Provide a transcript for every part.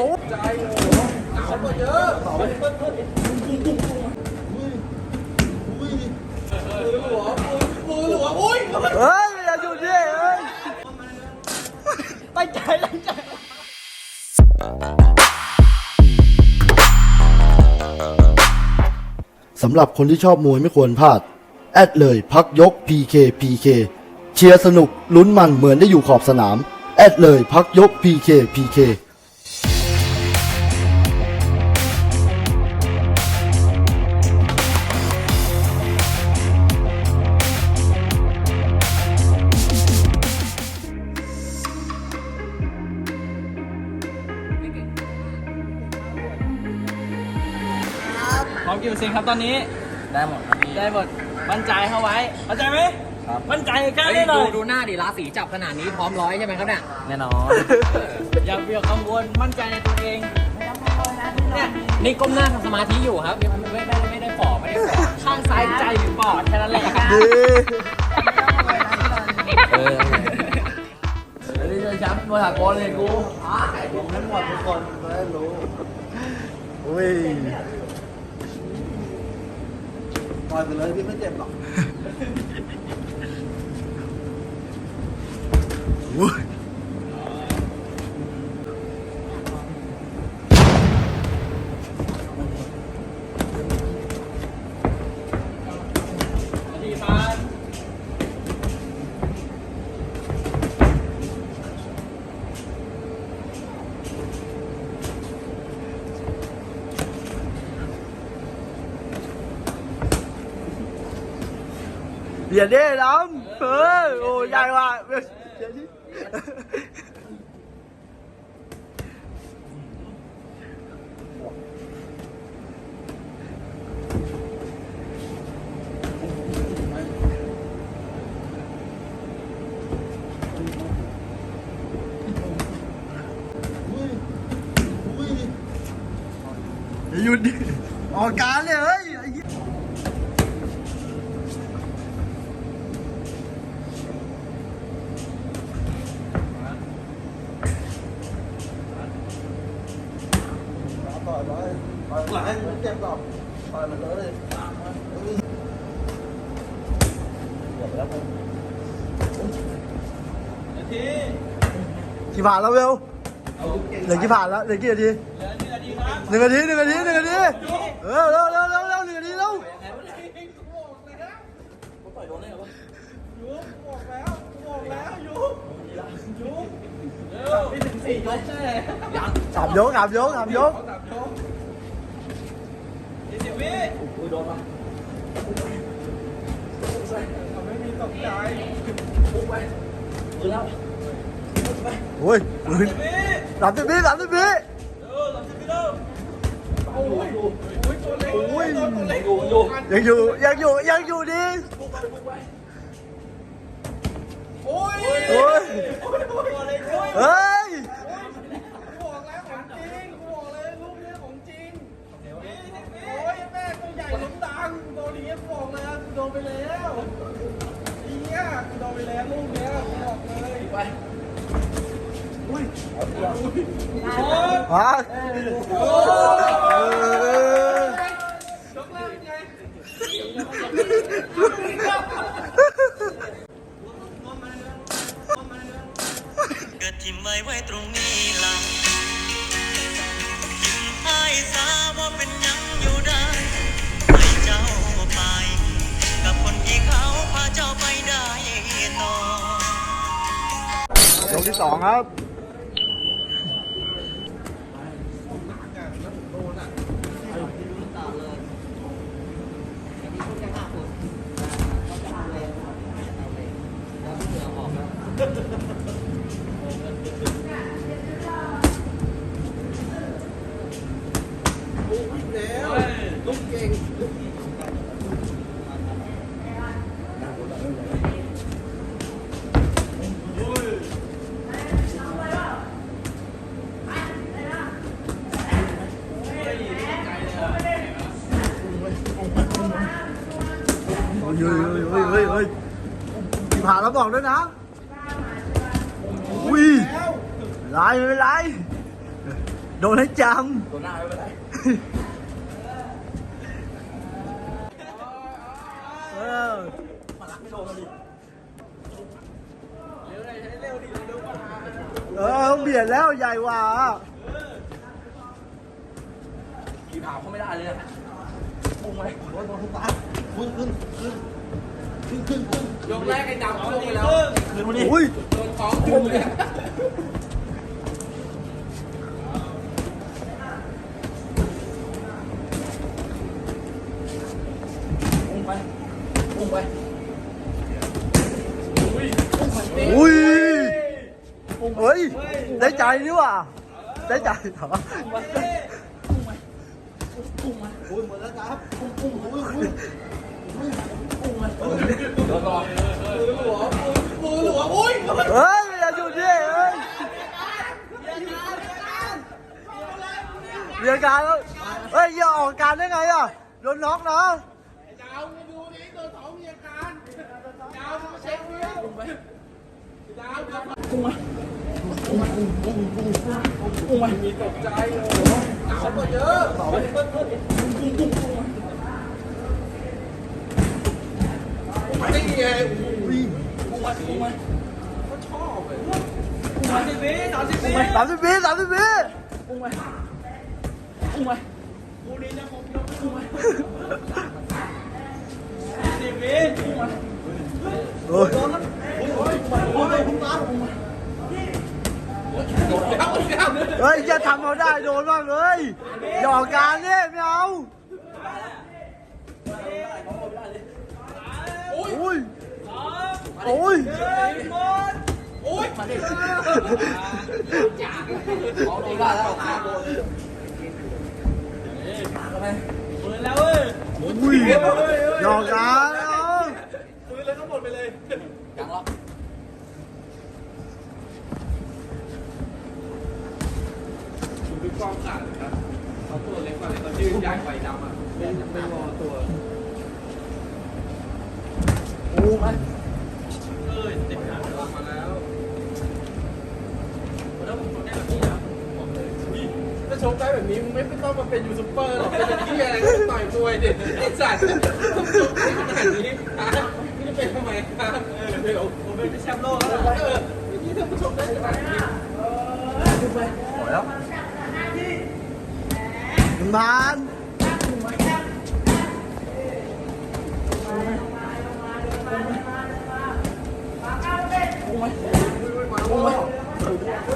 อ้เฮ้ยอย่าหยุดดิเฮ้ยตั้งใจตั้งใจสำหรับคนที่ชอบมวยไม่ควรพลาด แอดเลยพักยก PK PK เชียร์สนุกลุ้นมันเหมือนได้อยู่ขอบสนาม แอดเลยพักยก PK PK กี่เปอร์เซ็นต์ครับตอนนี้ ได้หมดครับพี่ได้หมดมั่นใจเข้าไว้เข้าใจไหมครับมั่นใจกล้าเฮ้ยแน่นอดูนดูหน้าดิราศีจับขนาดนี้พร้อมร้อยใช่ไหมครับเนี่ย แน่นอน อย่าเบียดกังวลมั่นใจในตัวเองเนี่ยนี่ก้มหน้าทำสมาธิอยู่ครับยังไม่ได้ไม่ได้ฝ่อไม่ได้ฝ่อข้างซ้ายใจหรือปอดแค่นั้นแหละเออนี่จะแชมป์มวยสากลเลยกูลงทั้งหมดทุกคนได้รู้อุ้ย ปล่อยไปเลยพี่ไม่เจ็บหรอก อย่าเด้ดำเฮ้ยโอ้ใหญ่ว่ะเดี๋ยวดิอย่าหยุดดิออกการเลยเฮ้ยไอ้เหี้ย ต่อยเลยต่อยหลังมันเจ็บหรอกต่อยมันเลย กี่ผ่านแล้วเวลเหลือกี่ผ่านแล้วเหลือกี่นาทีหนึ่งนาทีหนึ่งนาทีหนึ่งนาทีเออเร็วเร็วเร็วเร็วหนึ่งนาทีเร็วสามยกสามยกสามยก โอ้ยสามสิบวิสามสิบวิโอ้ยยังอยู่ยังอยู่ยังอยู่ดิโอ้ยเฮ้ยบอกแล้วของจริงบอก ดนไปแล้วไอ้เหี้ยกูโดนไปแล้วลูกเนี้ยกูบอกเลยไปอุ้ยโอ้ยฮะโอ้เอยอยกเลิกไงเกิดทิมไว้ไว้ตรงนี้ล่ะทิมให้สาว่าเป็นหยัง กที่สองครับ ฮ้ยเฮ้ยเฮ้ยเฮ้ยเฮ้ยกี่ผ่านแล้วบอกด้วยนะอุ้ยไม่เป็นไรไม่เป็นไรโดนให้จตัวหน้าไม่เป็นไรำเออมาลักไม่โดนเราดิเร็วเลยใช้เร็วดิเร็วกว่าเออเบียดแล้วใหญ่กว่าขี่ผ่าเขาไม่ได้เลยนะปุ่งไปโดนโดนทุกตา ขึ้นขึ้นขึ้นขึ้นขึ้นขึ้นยกแรกไอ้ดำพุ่งไปแล้วขึ้นมาดิอุ้ยโดนท้องพุ่งเลยพุ่งไปพุ่งไปอุ้ยพุ่งไปดิอุ้ยเฮ้ย ได้ใจนี่หว่าได้ใจเหรอโดนต่มือหลวมือหลวอุ้ย เฮ้ยอย่าหยุดดิเฮ้ยเรียนการแล้วเฮ้ยอย่าออกการได้ไงอะโดนน็อกนะดาวมาดูดิโดนท้องมีอาการดาวมาเช็คเลยดาวดาวพุ่งมาพุ่งมาพุ่งพุ่งพุ่งพุ่งมามีตกใจโอ้โหดาวก็เยอะต่อไปเพิ่มเพิ่มพุ่งพุ่งพุ่ง ไงมาได้ไงพุ่งมาพุ่งมาก็ชอบเลยสามสิบวิสามสิบวิสามสิบวิสามสิบวิพุ่งมาพุ่งมาคู่นี้จะครบยกพุ่งมาสิบวิพุ่งมาเฮ้ยโดนแล้วโอ้ยโอ้ยพุ่งมาพุ่งมาโดนแล้วโดนแล้วเฮ้ยจะทำเอาได้โดนบ้างเลยอย่าออกการเนี่ยไม่เอา โอ้ยโอ้ยมาดิเอาดีว่าแล้วข้าโดนปืนแล้วเว้ยอุ้ยอย่าอกการเอาปืนเลยทั้งหมดไปเลยยังหรอคุณดูความขาดนะครับเขาตัวเล็กกว่าเลยตอนที่ย้ายไฟดำอะเป็นเป็นรอตัว โอ้ย เอ้ยติดขาดออกมาแล้ว แล้วผมชกได้แบบนี้อะบอกเลยอุ้ยถ้าชกได้แบบนี้มึงไม่ต้องมาเป็นยูทูบเบอร์หรอกเป็นที่อะไรก็ต่อยมวยดิไอ้สัตว์ต้องชกได้ขนาดนี้อะไม่ได้เป็นทำไมครับเออเดี๋ยวผมเป็นแชมป์โลกแล้วเออนี่ถ้ามึงชกได้ขนาดนี้หมดแล้วหนึ่งพัน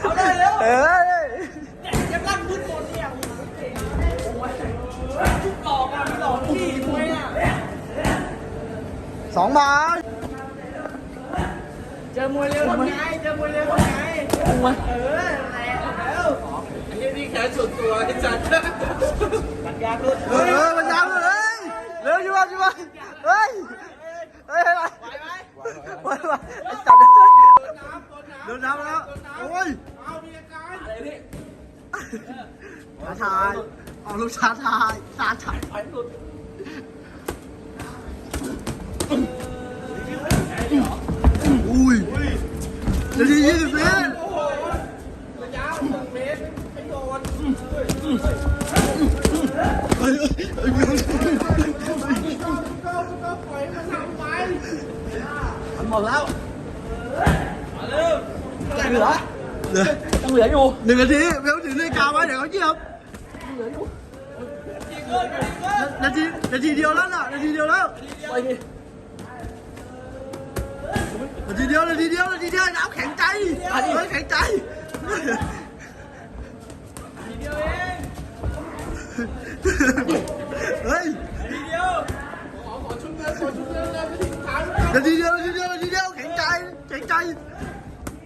เอาได้แล้ว เอ้ย ยังรักมืดหมดเนี่ยหลอกอะหลอกพี่ทำไมอะ สองพัน เจอมวยเร็วทำไงเจอมวยเร็วทำไงเออแรงแล้วไอ้นี่แค่ส่วนตัวไอ้จัดปัญญาลุดเออมันยาวเลยเร็วอยู่วะอยู่วะเฮ้ยเฮ้ยอะไรไหวไหมไหวไหวไอ้จัดโดนน้ำโดนน้ำโดนน้ำแล้วโอ้ยเอามีอาการอะไรนี่ท้าทายเอาลูกท้าทายท้าทายไปหลุดอุ้ย นาทียี่สิบเมตรโอ้โหระยะหนึ่งเมตรไม่โดนเฮ้ยเฮ้ยก็ก็ก็ปล่อยมันทำไปมันหมดแล้วมาเร็วเหลือเหลือยังเหลืออยู่หนึ่งนาทีเบลถือนาฬิกาไว้เดี๋ยวเขาเหยียบอีกเกินอีกเกินนาทีนาทีเดียวแล้วน่ะนาทีเดียวแล้วไปดิ นาทีเดียวนาทีเดียวนาทีเดียวน้ำแข็งใจเฮ้แข็งใจทีเดียวเองเฮ้ยทีเดียวขอขอชุบเงินขอชุบเงินเลยไปถึงทาทีเดียวนาทีเดียวนาทีเดียวแข็งใจแข็งใจ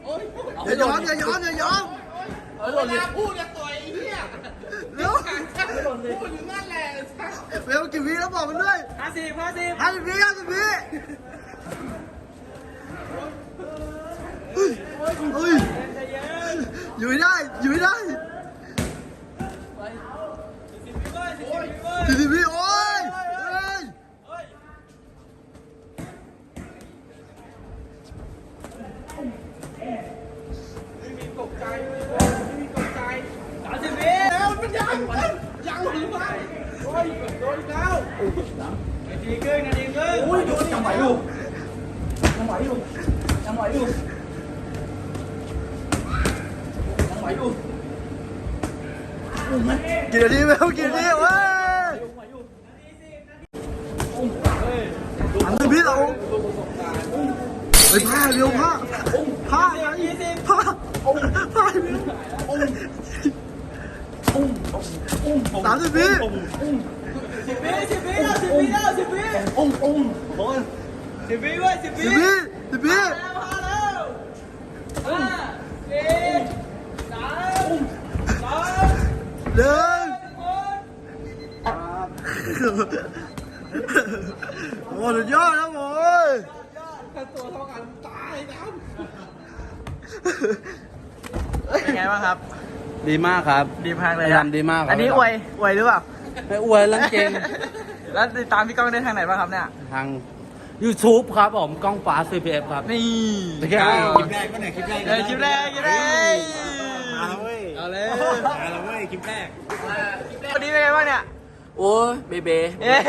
อยอย่ายอมอย่ายอมอย่ายอมเวลาพูดจะต่อยไอ้เหี้ยเร็วพูดอยู่นั่นแหละเบบอกมันด้วยห้าสิบห้าสิบห้าสิบวิห้าสิบวิ ฮ้ยเฮ้ยอยู่ไม่ได้อยู่ไม่ได้สี่สิบวิโอ้ ไม่มีตกใจเลยไม่มีตกใจสามสิบวิแล้วมันยังยังหรือไม่โอ้ยโดนอีกแล้วนาทีครึ่งนาทีครึ่งโอ้ยโดนยังไหวอยู่ยังไหวอยู่ยังไหวอยู่ยังไหวอยู่กี่นาทีแมวกี่นาทีเว้ยสามสิบวิเราไปผ้าเร็วผ้าผ้าไงผ้าผ้าเร็วสามสิบวิสิบวิสิบวิแล้วสิบวิแล้วสิบวิององสิบวิเว้ยสิบวิสิบวิสิบวิแล้วพอแล้วห้าสี่สามสอง หนึ่งโอ้สุดยอดนะโว้ยถ้าตัวเท่ากันตายนะเป็นไงบ้างครับ ดีมากครับ ดีมากเลยทำดีมากครับอันนี้อวยอวยหรือเปล่าไม่อวยเรื่องจริงแล้วติดตามพี่ก้องได้ทางไหนบ้างครับเนี่ย ทาง YouTube ครับผมกล้องฟ้า CPF ครับ นี่คลิปแรกคลิปแรกก็ไหนคลิปแรกเลยคลิปแรกคลิปแรก เอาเลยวันนี้เป็นไงบ้างเนี่ย โอ้ยเบเบเอ้ย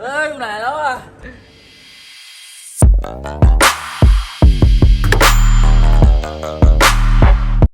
เอ้ยอยู่ไหนแล้วอะ